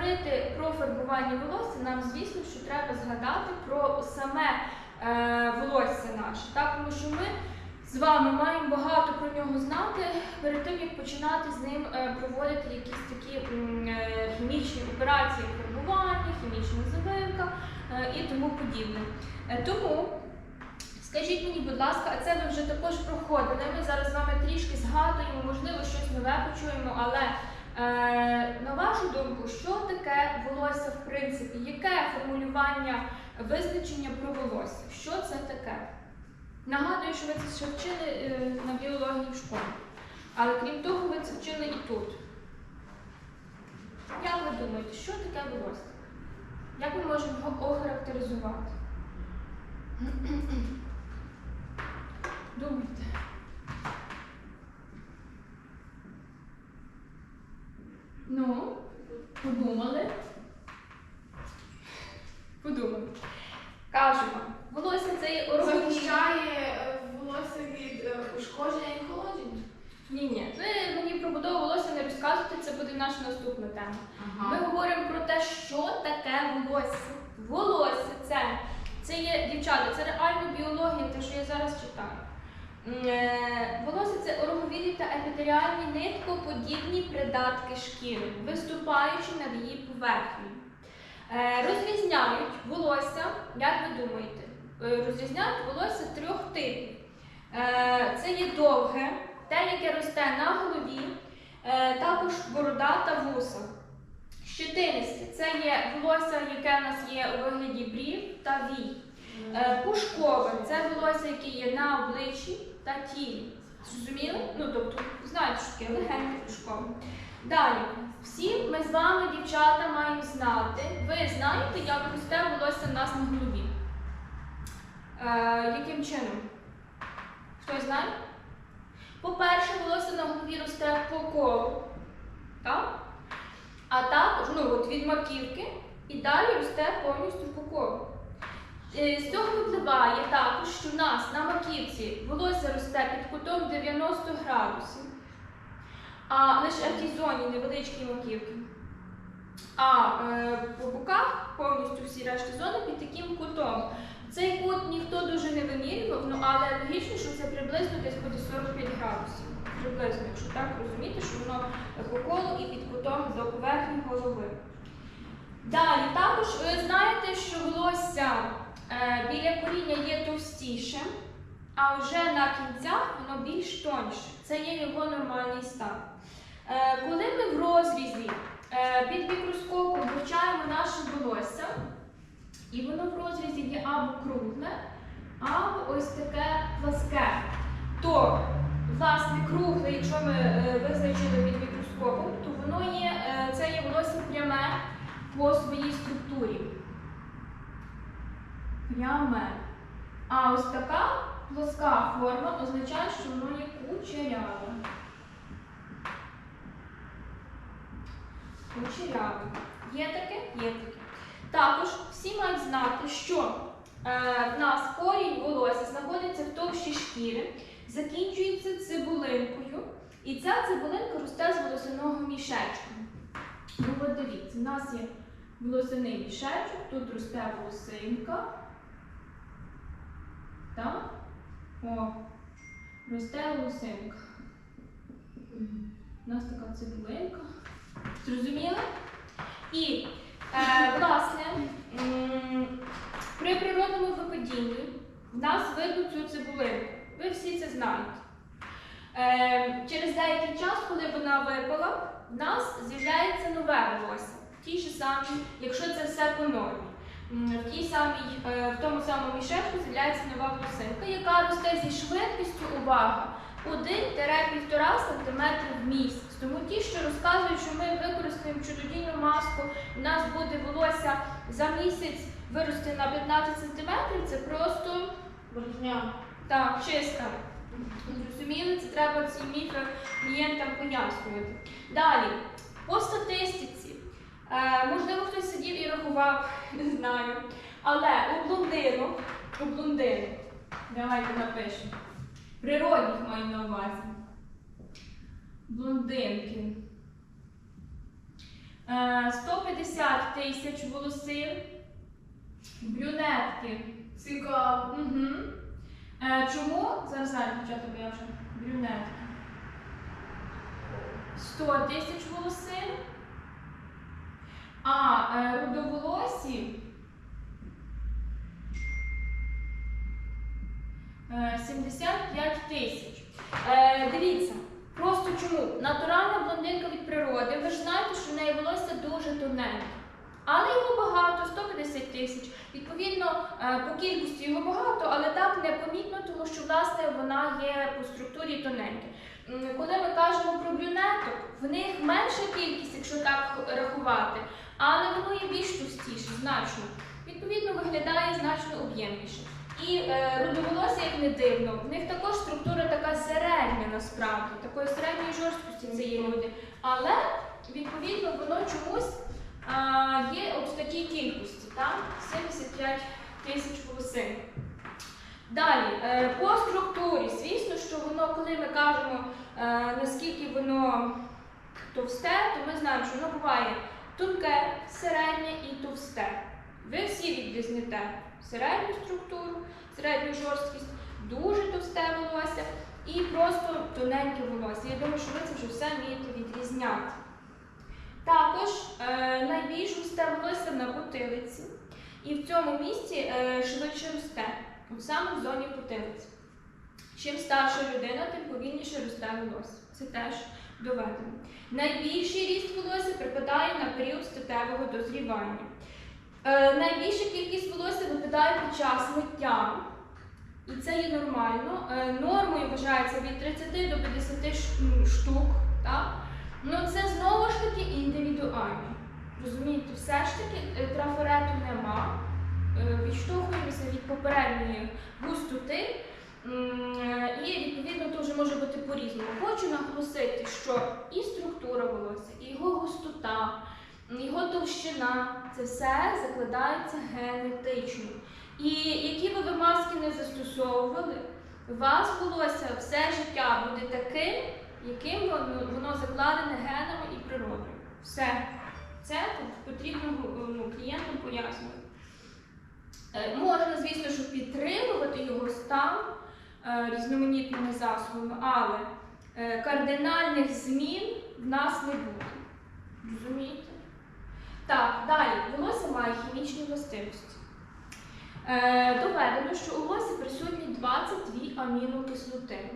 говорити про фарбування волосся, нам звісно, що треба згадати про саме е, волосся наше, так? тому що ми з вами маємо багато про нього знати перед тим, як починати з ним е, проводити якісь такі е, хімічні операції фарбування, хімічна завивка е, і тому подібне. Е, тому скажіть мені, будь ласка, а це ви вже також проходили. Ми зараз з вами трішки згадуємо, можливо, щось нове почуємо, але на вашу думку, що таке волосся в принципі? Яке формулювання визначення про волосся? Що це таке? Нагадую, що ви це ще вчили е, на біології в школі. Але крім того, ви це вчили і тут. Як ви думаєте, що таке волосся? Як ми можемо його охарактеризувати? Думайте. Ну, подумали. Подумали. Кажемо, волосся це є організм. Захищає е, волосся від е, ушкодження і охолодження. Ні, ні. Ви мені про будову волосся не розказуйте, це буде наша наступна тема. Ми говоримо про те, що таке волосся. Волосся це, це є дівчата, це реально біологія, те, що я зараз читаю. М, е, Волосся це ороговілі та епітеріальні ниткоподібні придатки шкіри, виступаючи над її поверхнею. Е, Розрізняють волосся, як ви думаєте, Е, розрізняють волосся трьох типів. Е, Це є довге, те, яке росте на голові, також борода та вуса. Щетинисте це є волосся, яке в нас є у вигляді брів та вій. Пушкове це волосся, яке є на обличчі та тілі. Зрозуміли? Ну, тобто, знаєте, що таке легеньке пушкове. Далі, всі ми з вами, дівчата, маємо знати. Ви знаєте, як росте волосся в нас на голові? Е, яким чином? Хтось знає? По-перше, волосся на голові росте по колу. Так? А також ну, от від маківки і далі росте повністю по колу. Е, З цього випливає також, що в нас на маківці волосся росте під кутом 90 градусів, а лише в тій зоні невеличкій маківки. А е, по боках повністю всі решти зони під таким кутом. Цей кут ніхто дуже не вимірював, ну але логічно, що це приблизно десь буде 45 градусів. Приблизно, якщо так розуміти, що воно по колу і під кутом до поверхні голови. Далі, також ви знаєте, що волосся е, біля коріння є товстішим, а вже на кінцях воно більш тоньше. Це є його нормальний стан. Е, коли ми в розрізі е, під мікроскопом вивчаємо наше волосся, і воно в розрізі є або кругле, або ось таке пласке. То, власне, кругле, якщо ми е, визначили під мікроскопом, то воно є, е, це є волосся пряме по своїй структурі. Пряме. А ось така плоска форма означає, що воно є кучеряве. Кучеряве. Є таке? Є таке. Також всі мають знати, що е, в нас корінь волосся знаходиться в товщі шкіри, закінчується цибулинкою, і ця цибулинка росте з волосяного мішечка. Ну, от у нас є волосяний мішечок, тут росте волосинка. Так? О, росте волосинка. У нас така цибулинка. Зрозуміли? І Е, власне, при природному випадінні в нас видно цю цибулинку. Ви всі це знаєте. Е, через деякий час, коли вона випала, в нас з'являється нове волосся. В тій ж самій, якщо це все по нормі. В, тій самій, е, в тому самому мішечку з'являється нова волосинка, яка росте зі швидкістю увага 1-1,5 см в місяць. Тому ті, що розказують, що ми використаємо чудодійну маску, у нас буде волосся за місяць вирости на 15 см, це просто Брехня. так, чиста. Зрозуміли, це треба ці міфи клієнтам пояснювати. Далі, по статистиці, можливо, хтось сидів і рахував, не знаю. Але у блондинок, у блондинок, давайте напишемо. Природних маю на увазі. Блондинки. Е, 150 тисяч волосин. Брюнетки. Цікаво. Угу. Е, чому? Зараз зараз бо я вже брюнетки. 100 тисяч волосин. А е, рудоволосі е, 75 тисяч. Е, дивіться, просто чому? Натуральна блондинка від природи. Ви ж знаєте, що в неї волосся дуже тоненьке. Але його багато, 150 тисяч. Відповідно, е, по кількості його багато, але так непомітно, тому що власне вона є по структурі тоненька. Коли ми кажемо про брюнеток, в них менша кількість, якщо так рахувати, але воно є більш товстіше, значно. Відповідно, виглядає значно об'ємніше. І е, рудоволосся, як не дивно, в них також структура така середня насправді, такої середньої жорсткості це є люди. Але відповідно воно чомусь а, є от в такій кількості, там 75 тисяч волосин. Далі, е, по структурі, звісно, що воно, коли ми кажемо, е, наскільки воно товсте, то ми знаємо, що воно буває тонке, середнє і товсте. Ви всі відрізните середню структуру, середню жорсткість, дуже товсте волосся і просто тоненьке волосся. Я думаю, що ви це вже все вмієте відрізняти. Також е, найбільш густе волосся на потилиці. І в цьому місці е, швидше росте, саме в зоні потилиці. Чим старша людина, тим повільніше росте волосся. Це теж доведено. Найбільший ріст волосся припадає на період статевого дозрівання. Е, найбільша кількість волосся випадає під час миття. І це є нормально. Е, нормою вважається від 30 до 50 штук. Так? Ну це знову ж таки індивідуально. Розумієте, все ж таки е, трафарету нема. Е, Відштовхуємося від попередньої густоти. Е, І відповідно то вже може бути по-різному. Хочу наголосити, що і структура волосся, і його густота, його товщина це все закладається генетично. І які би ви маски не застосовували, у вас волосся все життя буде таким, яким воно, закладене генами і природою. Все. Це потрібно ну, клієнтам пояснювати. Е, Можна, звісно, що підтримувати його стан різноманітними засобами, але е, кардинальних змін в нас не буде. Розумієте? Так, далі. Волосся має хімічні властивості. Е, доведено, що у волосі присутні 22 амінокислоти.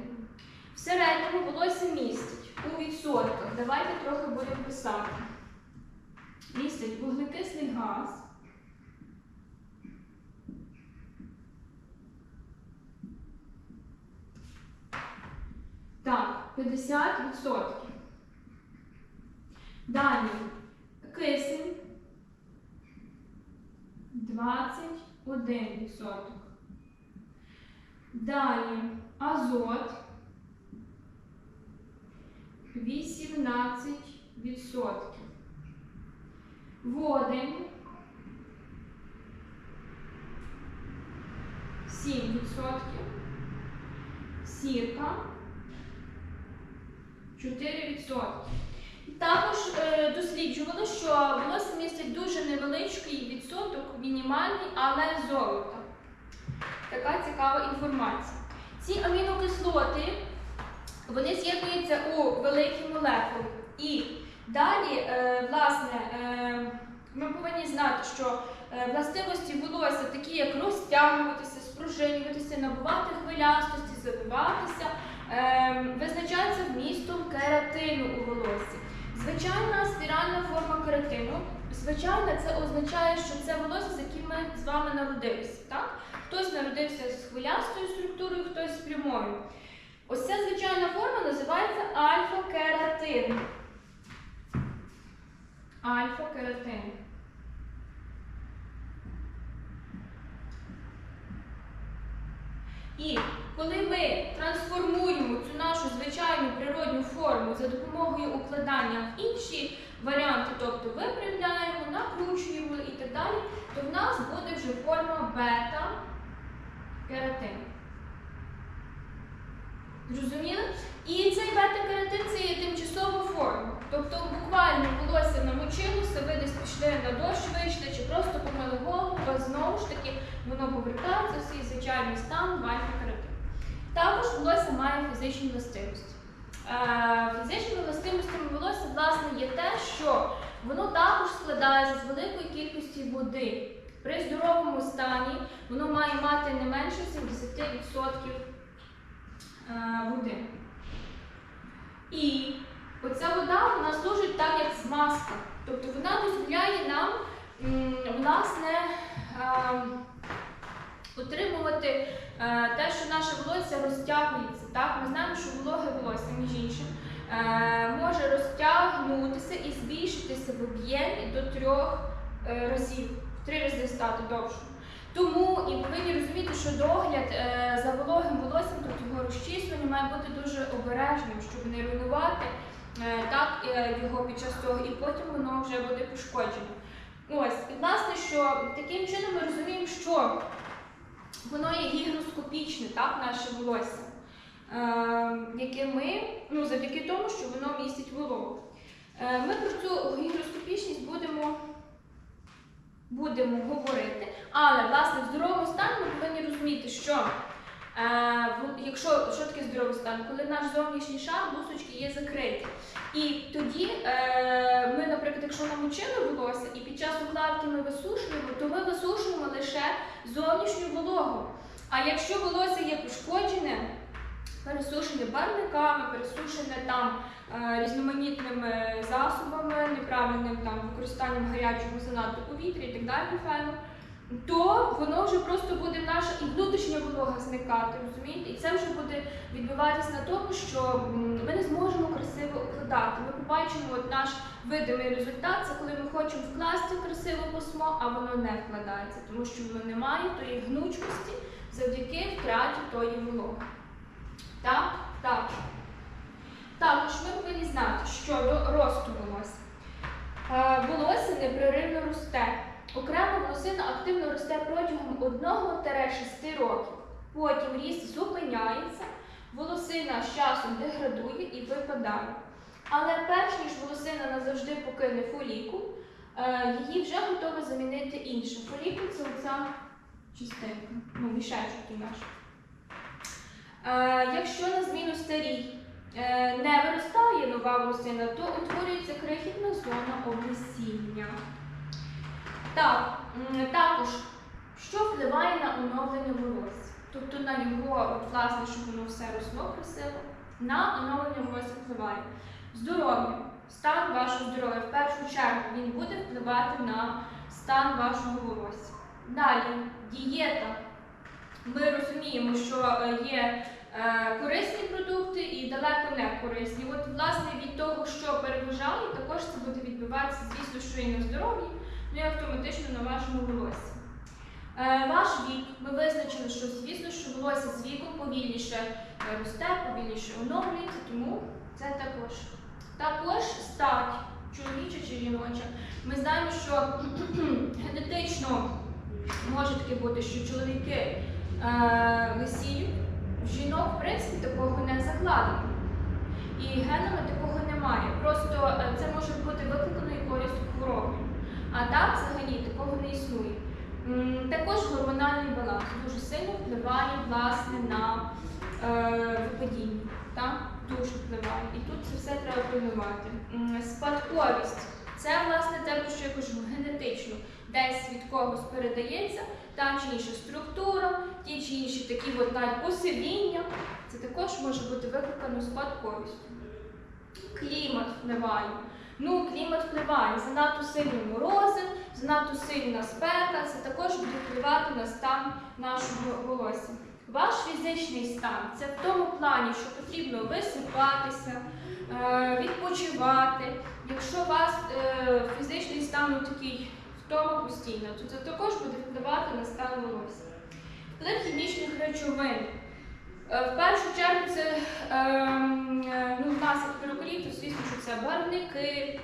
В середньому волосся містить у відсотках. Давайте трохи будемо писати. Містить вуглекислий газ. Так, 50%. Далі кисень 21%. Далі азот 18%. Водень 7%. Сірка 4%. Також е, досліджували, що волосся містить дуже невеличкий відсоток, мінімальний, але золота. Така цікава інформація. Ці амінокислоти вони з'єднуються у великі молекули. І далі, е, власне, е, ми повинні знати, що е, властивості волосся такі, як розтягуватися, спружинюватися, набувати хвилястості, забиватися, е, визначаються вмістом кератину у волоссі. Звичайна спіральна форма кератину. Звичайна це означає, що це волосся, з яким ми з вами народилися. Так? Хтось народився з хвилястою структурою, хтось з прямою. Ось ця звичайна форма називається альфа-кератин. Альфа-кератин. І коли ми трансформуємо цю нашу звичайну природню форму за допомогою укладання в інші варіанти, тобто випрямляємо, накручуємо і так далі, то в нас буде вже форма бета-кератин. Зрозуміли? І цей бета-кератин це є тимчасова форма. Тобто буквально волосся намочилося, ви десь пішли на дощ вийшли, чи просто помили голову, то знову ж таки воно повертається в свій звичайний стан вальфа каротин. Також волосся має фізичні властивості. Е, Фізичними властивостями волосся власне є те, що воно також складається з великої кількості води. При здоровому стані воно має мати не менше 70% е, води. І оця вода вона служить так, як змазка. Тобто вона дозволяє нам власне ем, отримувати е, те, що наше волосся розтягується. Так? Ми знаємо, що вологе волосся, між іншим, е, може розтягнутися і збільшитися в об'ємі до трьох е, разів, в три рази стати довше. Тому і повинні розуміти, що догляд е, за вологим волоссям, тобто його розчісування, має бути дуже обережним, щоб не руйнувати е, так, е, його під час того, і потім воно вже буде пошкоджено. Ось, і власне, що таким чином ми розуміємо, що воно є гігроскопічне, так, наше волосся, яке ми, ну, завдяки тому, що воно містить вологу. Ми про цю гігроскопічність будемо, будемо говорити, але власне в здоровому стані ми повинні розуміти, що е, якщо що таке здоровий стан, коли наш зовнішній шар лусочки є закриті. І тоді е, ми, наприклад, якщо намочили волосся і під час укладки ми висушуємо, то ми висушуємо лише зовнішню вологу. А якщо волосся є пошкоджене, пересушене барвниками, пересушене там е, різноманітними засобами, неправильним там використанням гарячого занадто повітря і так далі, фену, то воно вже просто буде наша і внутрішня волога зникати, розумієте? І це вже буде відбиватися на тому, що ми не зможемо красиво укладати. Ми побачимо от наш видимий результат, це коли ми хочемо вкласти красиве письмо, а воно не вкладається, тому що воно не має тої гнучкості завдяки втраті тої вологи. Так? Так. Також ми повинні знати, що до росту волосся. Е, Волосся непреривно росте. Окремо волосина активно росте протягом 1-6 років. Потім ріст зупиняється, волосина з часом деградує і випадає. Але перш ніж волосина назавжди покине фолікул, е, її вже готове замінити інше. Фолікул це оця частинка, ну, мішечок такий наш. Якщо на зміну старій е, не виростає нова волосина, то утворюється крихітна зона облесіння. Так, також, що впливає на оновлення волосся? Тобто на його, власне, щоб воно все росло красиво, на оновлення волосся впливає здоров'я, стан вашого здоров'я. В першу чергу він буде впливати на стан вашого волосся. Далі, дієта. Ми розуміємо, що е, є е, корисні продукти і далеко не корисні. От, власне, від того, що переважає, також це буде відбиватися, звісно, що і на здоров'ї, ну і автоматично на вашому волосі. Е, ваш вік, ми визначили, що звісно, що волосся з віком повільніше росте, повільніше оновлюється, тому це також. Також стать, чоловіча чи жіноча. Ми знаємо, що генетично може таке бути, що чоловіки весіль, жінок, в принципі, такого не закладено. І генами такого немає. Просто е, це може бути викликано якоюсь хворобою. А так взагалі такого не існує. Також гормональний баланс дуже сильно впливає власне на е, випадіння. Дуже впливає. І тут це все треба пильнувати. Спадковість. Це власне те, про що я кажу, генетично. Десь від когось передається та чи інша структура, ті чи інші такі от навіть посивіння. Це також може бути викликано спадковістю. Клімат впливає. Ну, клімат впливає. Занадто сильні морози, занадто сильна спека. Це також буде впливати на стан нашого волосся. Ваш фізичний стан це в тому плані, що потрібно висипатися, е, відпочивати. Якщо у вас е, фізичний стан такий втома постійно, то це також буде впливати на стан волосся. Вплив хімічних речовин. Е, В першу чергу це ем, ну, внаслідок перукарів, то звісно, що це барвники,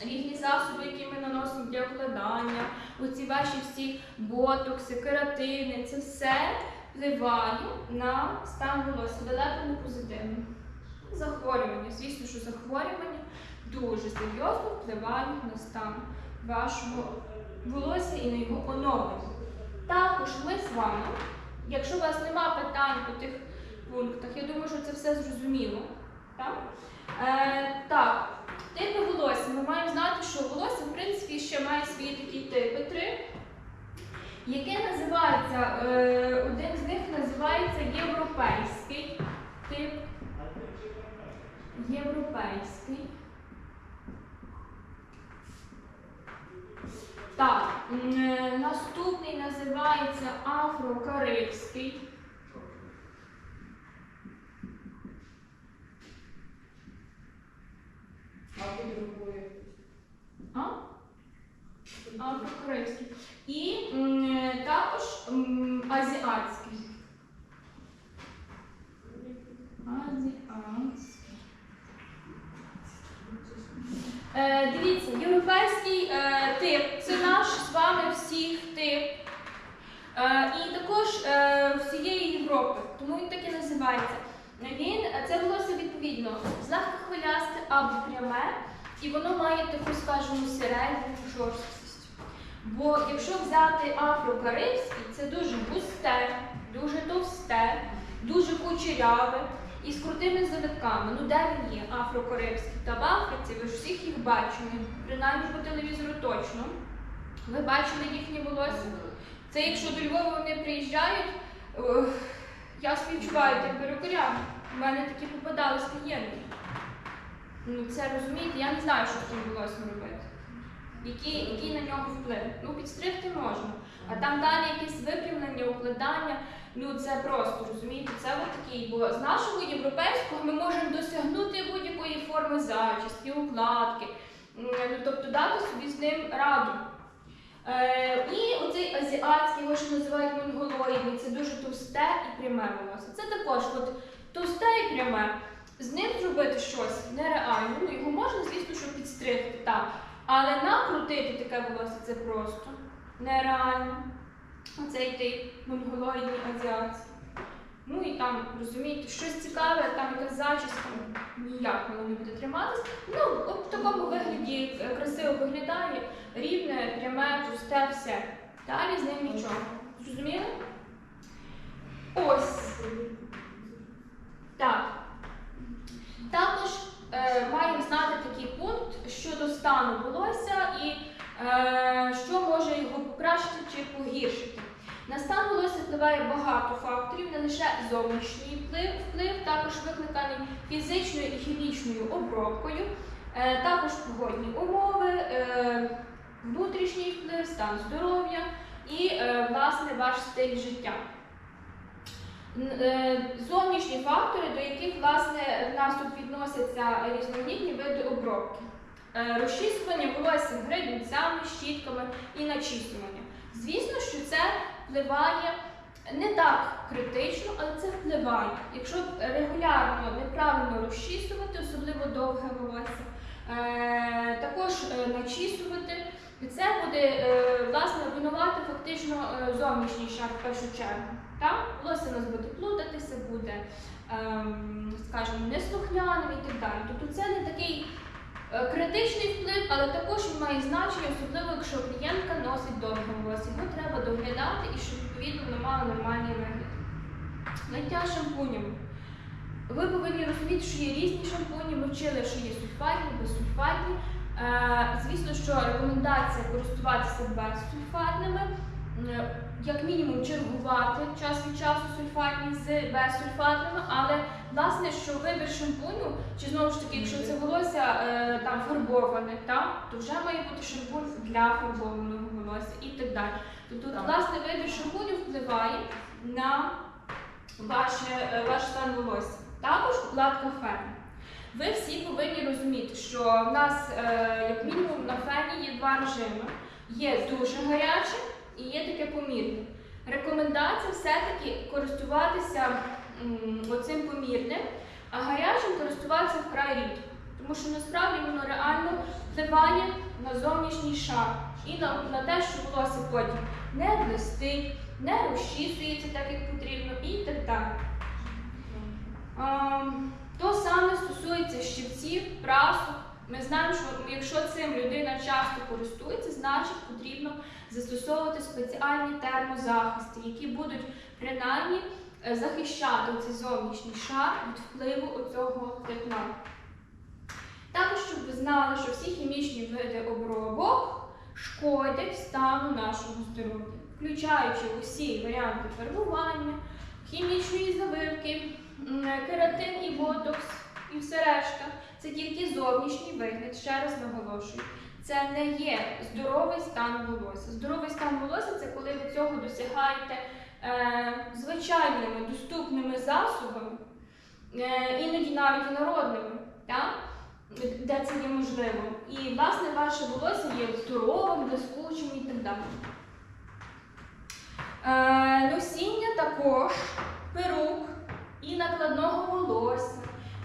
різні засоби, які ми наносимо для укладання, оці ваші всі ботокси, кератини, це все впливає на стан волосся, далеко не позитивно. захворювання. Звісно, що захворювання дуже серйозно впливають на стан вашого волосся і на його оновлення. Також ми з вами, якщо у вас нема питань по тих пунктах, я думаю, що це все зрозуміло. Так, е, так типи волосся. Ми маємо знати, що волосся, в принципі, ще має свої такі типи три. Яке називається, е, один з них називається європейський тип. Європейський. Так, е, наступний називається афрокарибський. А Афрокарибський. І також азіатський. Азіатський. Е, дивіться, європейський е, тип це наш з вами всіх тип. Е, і також е, всієї Європи, тому він так і називається. Він це волосся відповідно злегка хвилясте або пряме, і воно має таку, скажімо, середню жорсткість. Бо якщо взяти афрокарибський, це дуже густе, дуже товсте, дуже кучеряве і з крутими завитками. Ну де він є, афрокарибський? Та в Африці ви ж всіх їх бачили, принаймні по телевізору точно. Ви бачили їхні волосся? Це якщо до Львова вони приїжджають, е, я співчуваю тим перукарям. У мене такі попадались клієнти. Ну це розумієте, я не знаю, що з тим волоссям робити. Який, який на нього вплив? Ну, підстригти можна. А там далі якесь випрямлення, укладання. Ну це просто розумієте, це от такий. Бо з нашого європейського ми можемо досягнути будь-якої форми зачіски, укладки. Ну, тобто дати собі з ним раду. Е, і оцей азіатський, його ще називають монголоїдний, це дуже товсте і пряме волосся. Це також от, товсте і пряме. З ним зробити щось нереально. Ну, його можна, звісно, що підстригти, так. Але накрутити таке волосся це просто нереально. Оцей тип монголоїдний азіатський. Ну і там, розумієте, щось цікаве, там якась зачіска, ніяк воно не буде триматись. Ну, в такому вигляді е, красиво виглядає, рівне, пряме, пусте, все. Далі з ним нічого. Зрозуміли? Ось. Так. Також маємо знати такий пункт щодо стану волосся і е, що може його покращити чи погіршити. На стан волосся впливає багато факторів, не лише зовнішній вплив, вплив також викликаний фізичною і хімічною обробкою, е, також погодні умови, е, внутрішній вплив, стан здоров'я і е, власне ваш стиль життя. Е, Зовнішні фактори, до яких власне в нас тут відносяться різноманітні види обробки. Е, Розчісування волосся гребінцями, щітками і начісування. Звісно, що це впливає не так критично, але це впливає. Якщо регулярно неправильно розчісувати, особливо довге волосся, е, також начісувати, це буде власне руйнувати фактично зовнішній шар в першу чергу. Так? Волосся у нас буде плутатися, буде, ем, скажімо, неслухняним і так далі. Тобто це не такий е, критичний вплив, але також він має значення, особливо якщо клієнтка носить довге волосся. Його треба доглядати і щоб відповідно воно мало нормальний вигляд. Миття шампунями. Ви повинні розуміти, що є різні шампуні. Ми вчили, що є сульфатні, безсульфатні. Е, звісно, що рекомендація користуватися безсульфатними. Як мінімум чергувати час від часу сульфатні з безсульфатними, але власне, що вибір шампуню, чи знову ж таки, якщо це волосся е, там фарбоване, та, то вже має бути шампунь для фарбованого волосся і так далі. Тобто, Так. власне, вибір шампуню впливає на ваше, е, ваш стан волосся. Також укладка фену. Ви всі повинні розуміти, що в нас, е, як мінімум, на фені є два режими: є дуже гаряче і є таке помірне. Рекомендація все-таки користуватися оцим помірним, а гарячим користуватися вкрай рідко. Тому що насправді воно реально впливає на зовнішній шар і на, на те, що волосся потім не блистить, не розчісується так, як потрібно, і так далі. Ем, То саме стосується щипців, прасок. Ми знаємо, що якщо цим людина часто користується, значить потрібно застосовувати спеціальні термозахисти, які будуть принаймні е, захищати цей зовнішній шар від впливу оцього тепла. Також, щоб ви знали, що всі хімічні види обробок шкодять стану нашого здоров'я, включаючи усі варіанти фарбування, хімічної завивки, кератин і ботокс і все решта. Це тільки зовнішній вигляд, ще раз наголошую. Це не є здоровий стан волосся. Здоровий стан волосся це коли ви цього досягаєте е, звичайними доступними засобами, е, іноді навіть народними, так? де це є можливо. І, власне, ваше волосся є здоровим, блискучим і так далі. Е, носіння також перук і накладного волосся,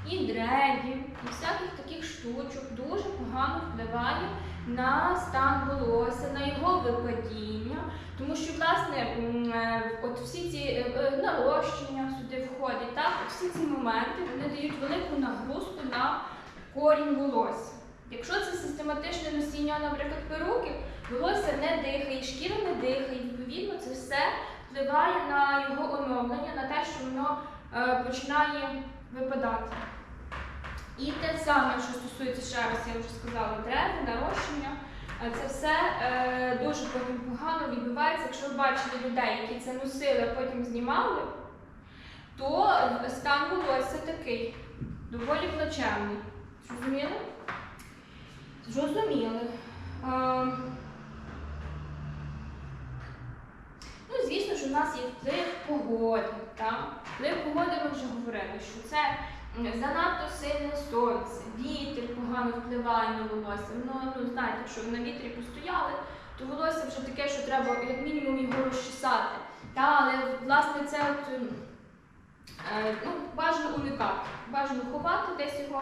і дредів, і всяких таких штучок дуже погано впливає на стан волосся, на його випадіння. Тому що, власне, е, от всі ці е, е, нарощення сюди входять, так? всі ці моменти вони дають велику нагрузку на корінь волосся. Якщо це систематичне носіння, наприклад, перуки, волосся не дихає, шкіра не дихає, відповідно, це все впливає на його оновлення, на те, що воно починає випадати. І те саме, що стосується ще раз, я вже сказала, дреди, нарощення, е, це все е, дуже погано відбувається. Якщо ви бачили людей, які це носили, а потім знімали, то е, стан волосся такий доволі плачевний. Зрозуміли? Зрозуміли. Ем, Ну, звісно, що в нас є вплив погоди. Вплив погоди ми вже говорили, що це занадто сильне сонце, вітер погано впливає на волосся. Воно, ну, знаєте, якщо ви на вітрі постояли, то волосся вже таке, що треба як мінімум його розчесати. Та, але власне це от, е, ну, бажано уникати. Бажано ховати десь його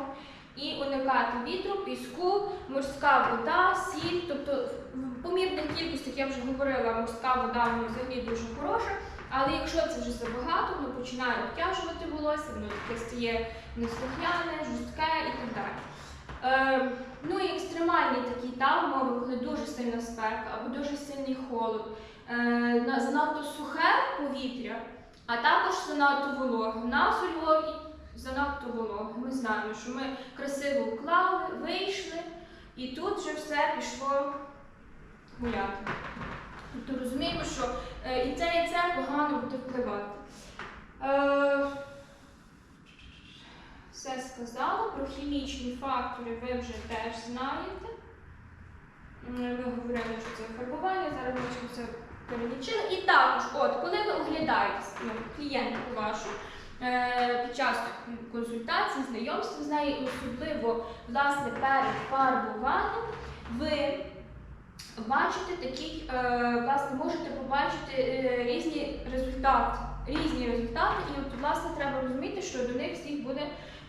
і уникати вітру, піску, морська вода, сіль. Тобто в помірних кількостях я вже говорила, морська вода взагалі дуже хороша. Але якщо це вже забагато, воно починає обтяжувати волосся, воно таке стає неслухняне, жорстке і так далі. Е, ну і екстремальні такі та умови, коли дуже сильна спека або дуже сильний холод, е, занадто сухе повітря, а також занадто вологе. У нас у Львові занадто вологе. Ми знаємо, що ми красиво вклали, вийшли, і тут вже все пішло гуляти. Тобто розуміємо, що е, і це, і це погано буде впливати. Е, все сказала. Про хімічні фактори ви вже теж знаєте. Ми говорили, що це фарбування, зараз ми все перелічили. І також, от, коли ви оглядаєте ну, клієнтку вашу е, під час консультації, знайомства з нею, особливо власне перед фарбуванням, ви бачите такий, е, власне, можете побачити е, різні результати. Різні результати, і от, власне, треба розуміти, що до них всіх буде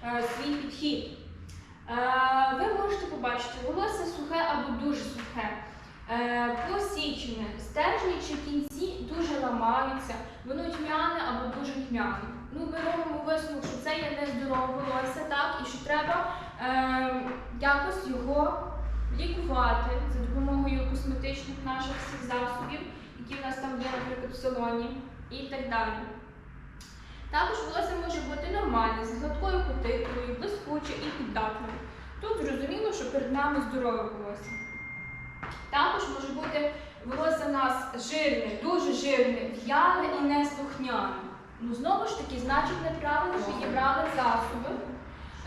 е, свій підхід. Ви можете побачити волосся сухе або дуже сухе, посічене, стержні чи кінці дуже ламаються, воно тьмяне або дуже тьмяне. Ну, ми робимо висновок, що це є нездорове волосся, так, і що треба е, якось його лікувати за допомогою косметичних наших всіх засобів, які в нас там є, наприклад, в салоні, і так далі. Також волосся може бути нормальне, з гладкою кутикулою, блискуче і піддатним. Тут зрозуміло, що перед нами здорове волосся. Також може бути волосся в нас жирне, дуже жирне, в'яле і неслухняне. Ну, знову ж таки, значить, неправильно підібрали засоби.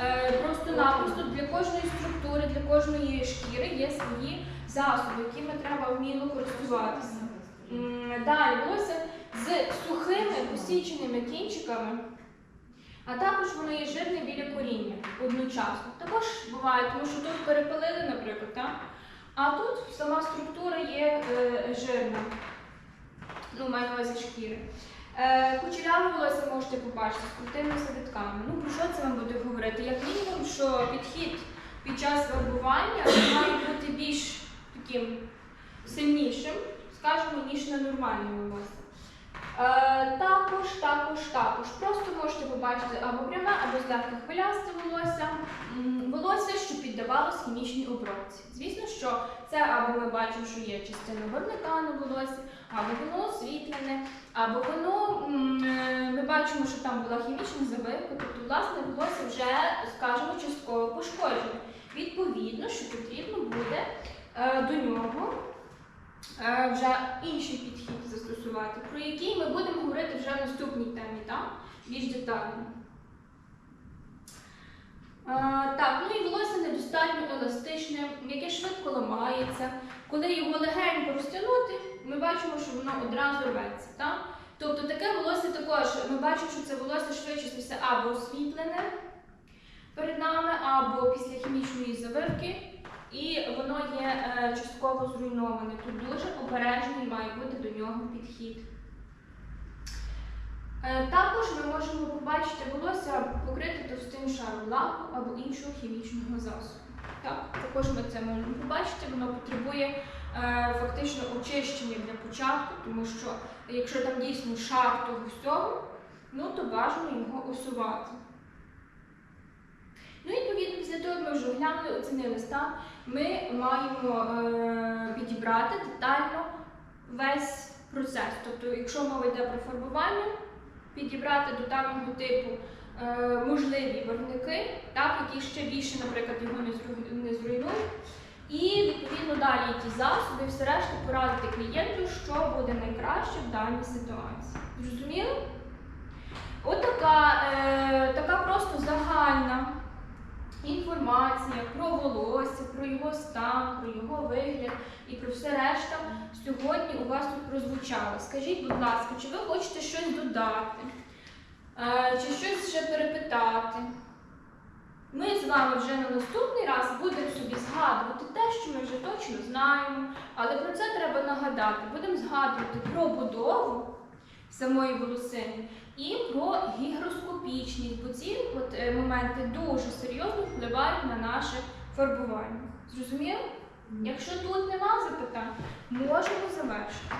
Е, Просто-напросто для кожної структури, для кожної шкіри є свої засоби, якими треба вміло користуватися. Далі волосся з сухими посіченими кінчиками, а також воно є жирне біля коріння одночасно. Також буває, тому що тут перепилили, наприклад, так? а тут сама структура є е, жирна. Ну, маю на увазі шкіри. Кучеряве волосся можете побачити з крутими садитками. Ну, про що це вам буде говорити? Як мінімум, що підхід під час вербування має бути більш таким сильнішим, скажімо, ніж на нормальному волосся. Е, також, також, також. просто можете побачити або пряме, або злегка хвилясте волосся. Волосся, що піддавалось хімічній обробці. Звісно, що це або ми бачимо, що є частина горника на волосі, або воно освітлене, або воно е, ми бачимо, що там була хімічна завивка, тобто власне волосся вже, скажімо, частково пошкоджене. Відповідно, що потрібно буде е, до нього вже інший підхід застосувати, про який ми будемо говорити вже в наступній темі, так? більш детально. Е, так, ну і волосся недостатньо еластичне, яке швидко ламається. Коли його легенько розтягнути, ми бачимо, що воно одразу рветься. Так? Тобто таке волосся також, ми бачимо, що це волосся швидше все або освітлене перед нами, або після хімічної завивки, і воно є е, частково зруйноване. Тут дуже обережний має бути до нього підхід. Е, Також ми можемо побачити волосся покрите товстим шаром лаку або іншого хімічного засобу. Так, також ми це можемо побачити, воно потребує е, фактично очищення для початку, тому що якщо там дійсно шар того всього, ну то бажано його усувати. Ну, і відповідно, після того, як ми вже оглянули, оцінили стан, ми маємо е, підібрати детально весь процес. Тобто, якщо мова йде про фарбування, підібрати до даного типу е, можливі барвники, так, які ще більше, наприклад, його не, зруйнують. І відповідно далі ті засоби, все решта порадити клієнту, що буде найкраще в даній ситуації. Зрозуміло? Отака е, така просто загальна інформація про волосся, про його стан, про його вигляд і про все решта сьогодні у вас тут прозвучало. Скажіть, будь ласка, чи ви хочете щось додати? Е, чи щось ще перепитати? Ми з вами вже на наступний раз будемо собі згадувати те, що ми вже точно знаємо, але про це треба нагадати. Будемо згадувати про будову самої волосини і про гігроскопічність, бо ці от, е, моменти дуже серйозно впливають на наше фарбування. Зрозуміло? Якщо тут нема запитань, можемо завершити.